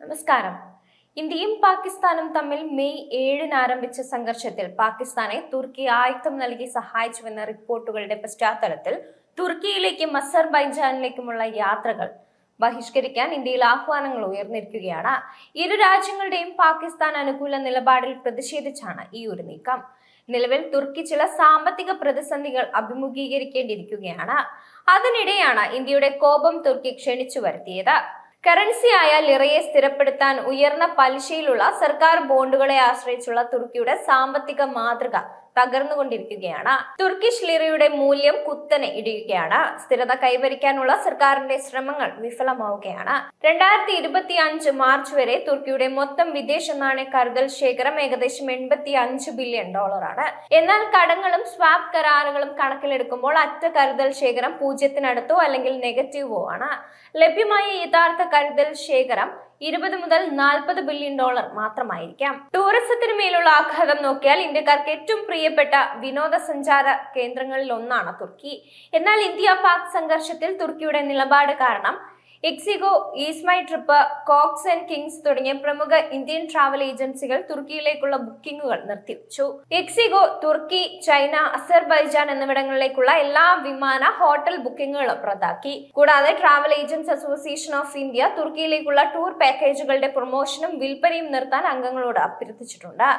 നമസ്കാരം. ഇന്ത്യയും പാകിസ്ഥാനും തമ്മിൽ മെയ് ഏഴിന് ആരംഭിച്ച സംഘർഷത്തിൽ പാകിസ്ഥാനെ തുർക്കി ആയുധം നൽകി സഹായിച്ചുവെന്ന റിപ്പോർട്ടുകളുടെ പശ്ചാത്തലത്തിൽ തുർക്കിയിലേക്കും അസർബൈജാനിലേക്കുമുള്ള യാത്രകൾ ബഹിഷ്കരിക്കാൻ ഇന്ത്യയിൽ ആഹ്വാനങ്ങൾ ഉയർന്നിരിക്കുകയാണ്. ഇരു രാജ്യങ്ങളുടെയും പാകിസ്ഥാൻ അനുകൂല നിലപാടിൽ പ്രതിഷേധിച്ചാണ് ഈ ഒരു നീക്കം. നിലവിൽ തുർക്കി ചില സാമ്പത്തിക പ്രതിസന്ധികൾ അഭിമുഖീകരിക്കേണ്ടിയിരിക്കുകയാണ്. അതിനിടെയാണ് ഇന്ത്യയുടെ കോപം തുർക്കി ക്ഷണിച്ചു വരുത്തിയത് കറൻസിയായ ലിറയെ സ്ഥിരപ്പെടുത്താൻ ഉയർന്ന പലിശയിലുള്ള സർക്കാർ ബോണ്ടുകളെ ആശ്രയിച്ചുള്ള തുർക്കിയുടെ സാമ്പത്തിക മാതൃക തകർന്നുകൊണ്ടിരിക്കുകയാണ്. തുർക്കിഷ് ലിറയുടെ മൂല്യം കുത്തനെ ഇടിയുകയാണ്. സ്ഥിരത കൈവരിക്കാനുള്ള സർക്കാരിന്റെ ശ്രമങ്ങൾ വിഫലമാവുകയാണ്. രണ്ടായിരത്തി ഇരുപത്തി അഞ്ച് മാർച്ച് വരെ തുർക്കിയുടെ മൊത്തം വിദേശ നാണയ കരുതൽ ശേഖരം ഏകദേശം എൺപത്തി അഞ്ച് ബില്യൺ ഡോളറാണ്. എന്നാൽ കടങ്ങളും സ്വാപ് കരാറുകളും കണക്കിലെടുക്കുമ്പോൾ അറ്റ കരുതൽ ശേഖരം പൂജ്യത്തിനടുത്തോ അല്ലെങ്കിൽ നെഗറ്റീവോ ആണ്. ലഭ്യമായ യഥാർത്ഥ കരുതൽ ശേഖരം ഇരുപത് മുതൽ നാൽപ്പത് ബില്യൺ ഡോളർ മാത്രമായിരിക്കാം. ടൂറിസത്തിന് മേലുള്ള ആഘാതം നോക്കിയാൽ ഇന്ത്യക്കാർക്ക് ഏറ്റവും പ്രിയപ്പെട്ട വിനോദസഞ്ചാര കേന്ദ്രങ്ങളിൽ ഒന്നാണ് തുർക്കി. എന്നാൽ ഇന്ത്യ പാക് സംഘർഷത്തിൽ തുർക്കിയുടെ നിലപാട് കാരണം ixigo ease my trip Cox and Kings തുടങ്ങിയ പ്രമുഖ ഇന്ത്യൻ ട്രാവൽ ഏജൻസികൾ തുർക്കിയിലേക്കുള്ള ബുക്കിംഗുകൾ നിർത്തിവച്ചു. എക്സിഗോ തുർക്കി ചൈന അസർബൈജാൻ എന്നിവിടങ്ങളിലേക്കുള്ള എല്ലാ വിമാന ഹോട്ടൽ ബുക്കിംഗുകളും റദ്ദാക്കി. കൂടാതെ travel agents association of India തുർക്കിയിലേക്കുള്ള tour പാക്കേജുകളുടെ പ്രൊമോഷനും വിൽപ്പനയും നിർത്താൻ അംഗങ്ങളോട് അഭ്യർത്ഥിച്ചിട്ടുണ്ട്.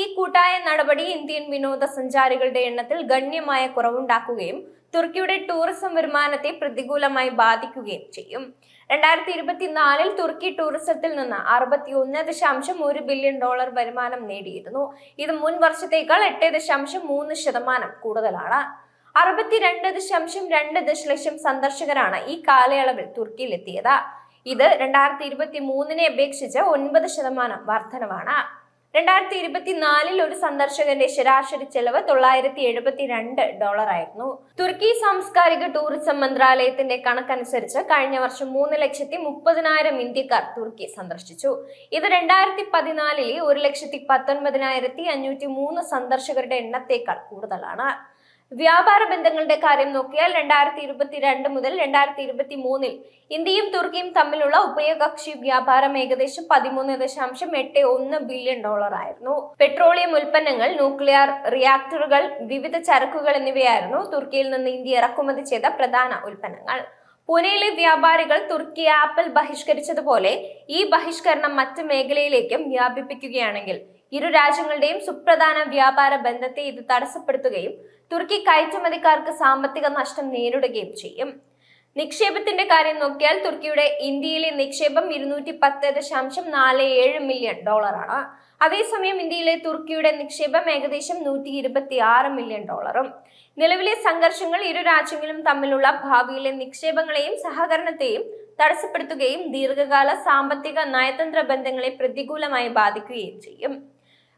ഈ കൂട്ടായ നടപടി ഇന്ത്യൻ വിനോദസഞ്ചാരികളുടെ എണ്ണത്തിൽ ഗണ്യമായ കുറവുണ്ടാക്കുകയും തുർക്കിയുടെ ടൂറിസം വരുമാനത്തെ പ്രതികൂലമായി ബാധിക്കുകയും ചെയ്യും. രണ്ടായിരത്തി ഇരുപത്തിനാലിൽ തുർക്കി ടൂറിസത്തിൽ നിന്ന് അറുപത്തി ഒന്ന് ദശാംശം ഒരു ബില്യൺ ഡോളർ വരുമാനം നേടിയിരുന്നു. ഇത് മുൻ വർഷത്തേക്കാൾ എട്ട് ദശാംശം മൂന്ന് ശതമാനം കൂടുതലാണ്. അറുപത്തിരണ്ട് ദശാംശം രണ്ട് ദശലക്ഷം സന്ദർശകരാണ് ഈ കാലയളവിൽ തുർക്കിയിലെത്തിയത്. ഇത് രണ്ടായിരത്തി ഇരുപത്തി മൂന്നിനെ അപേക്ഷിച്ച് ഒൻപത് ശതമാനം വർധനവാണ്. രണ്ടായിരത്തി ഇരുപത്തിനാലിൽ ഒരു സന്ദർശകന്റെ ശരാശരി ചെലവ് തൊള്ളായിരത്തി എഴുപത്തി രണ്ട് ഡോളർ ആയിരുന്നു. തുർക്കി സാംസ്കാരിക ടൂറിസം മന്ത്രാലയത്തിന്റെ കണക്കനുസരിച്ച് കഴിഞ്ഞ വർഷം മൂന്ന് ലക്ഷത്തി മുപ്പതിനായിരം ഇന്ത്യക്കാർ തുർക്കി സന്ദർശിച്ചു. ഇത് രണ്ടായിരത്തി പതിനാലിലെ ഒരു ലക്ഷത്തി പത്തൊൻപതിനായിരത്തി അഞ്ഞൂറ്റി മൂന്ന് സന്ദർശകരുടെ എണ്ണത്തേക്കാൾ കൂടുതലാണ്. വ്യാപാര ബന്ധങ്ങളുടെ കാര്യം നോക്കിയാൽ രണ്ടായിരത്തി ഇരുപത്തിരണ്ട് മുതൽ രണ്ടായിരത്തി ഇരുപത്തി മൂന്നിൽ ഇന്ത്യയും തുർക്കിയും തമ്മിലുള്ള ഉഭയകക്ഷി വ്യാപാരം ഏകദേശം പതിമൂന്ന് ദശാംശം എട്ട് ഒന്ന് ബില്യൺ ഡോളർ ആയിരുന്നു. പെട്രോളിയം ഉൽപ്പന്നങ്ങൾ ന്യൂക്ലിയർ റിയാക്ടറുകൾ വിവിധ ചരക്കുകൾ എന്നിവയായിരുന്നു തുർക്കിയിൽ നിന്ന് ഇന്ത്യ ഇറക്കുമതി ചെയ്ത പ്രധാന ഉൽപ്പന്നങ്ങൾ. പൂനെയിലെ വ്യാപാരികൾ തുർക്കി ആപ്പിൾ ബഹിഷ്കരിച്ചതുപോലെ ഈ ബഹിഷ്കരണം മറ്റ് മേഖലയിലേക്കും വ്യാപിപ്പിക്കുകയാണെങ്കിൽ ഇരു രാജ്യങ്ങളുടെയും സുപ്രധാന വ്യാപാര ബന്ധത്തെ ഇത് തടസ്സപ്പെടുത്തുകയും തുർക്കി കയറ്റുമതിക്കാർക്ക് സാമ്പത്തിക നഷ്ടം നേരിടുകയും ചെയ്യും. നിക്ഷേപത്തിന്റെ കാര്യം നോക്കിയാൽ തുർക്കിയുടെ ഇന്ത്യയിലെ നിക്ഷേപം ഇരുന്നൂറ്റി പത്ത് ദശാംശം നാല് ഏഴ് മില്യൺ ഡോളറാണ്. അതേസമയം ഇന്ത്യയിലെ തുർക്കിയുടെ നിക്ഷേപം ഏകദേശം നൂറ്റി ഇരുപത്തി ആറ് മില്യൺ ഡോളറും. നിലവിലെ സംഘർഷങ്ങൾ ഇരു രാജ്യങ്ങളും തമ്മിലുള്ള ഭാവിയിലെ നിക്ഷേപങ്ങളെയും സഹകരണത്തെയും തടസ്സപ്പെടുത്തുകയും ദീർഘകാല സാമ്പത്തിക നയതന്ത്ര ബന്ധങ്ങളെ പ്രതികൂലമായി ബാധിക്കുകയും ചെയ്യും.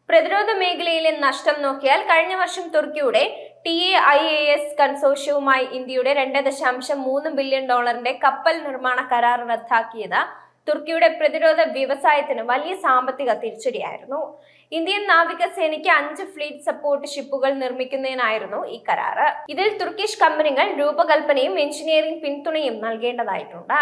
പ്രതിരോധ മേഖലയിലെ നഷ്ടം നോക്കിയാൽ കഴിഞ്ഞ വർഷം തുർക്കിയുടെ T A I A S കൺസോഷ്യവുമായി ഇന്ത്യയുടെ രണ്ട് ദശാംശം മൂന്ന് ബില്യൺ ഡോളറിന്റെ കപ്പൽ നിർമ്മാണ കരാർ റദ്ദാക്കിയത് തുർക്കിയുടെ പ്രതിരോധ വ്യവസായത്തിന് വലിയ സാമ്പത്തിക തിരിച്ചടിയായിരുന്നു. ഇന്ത്യൻ നാവികസേനയ്ക്ക് അഞ്ച് ഫ്ലീറ്റ് സപ്പോർട്ട് ഷിപ്പുകൾ നിർമ്മിക്കുന്നതിനായിരുന്നു ഈ കരാറ്. ഇതിൽ തുർക്കിഷ് കമ്പനികൾ രൂപകൽപ്പനയും എഞ്ചിനീയറിംഗ് പിന്തുണയും നൽകേണ്ടതായിട്ടുണ്ട്.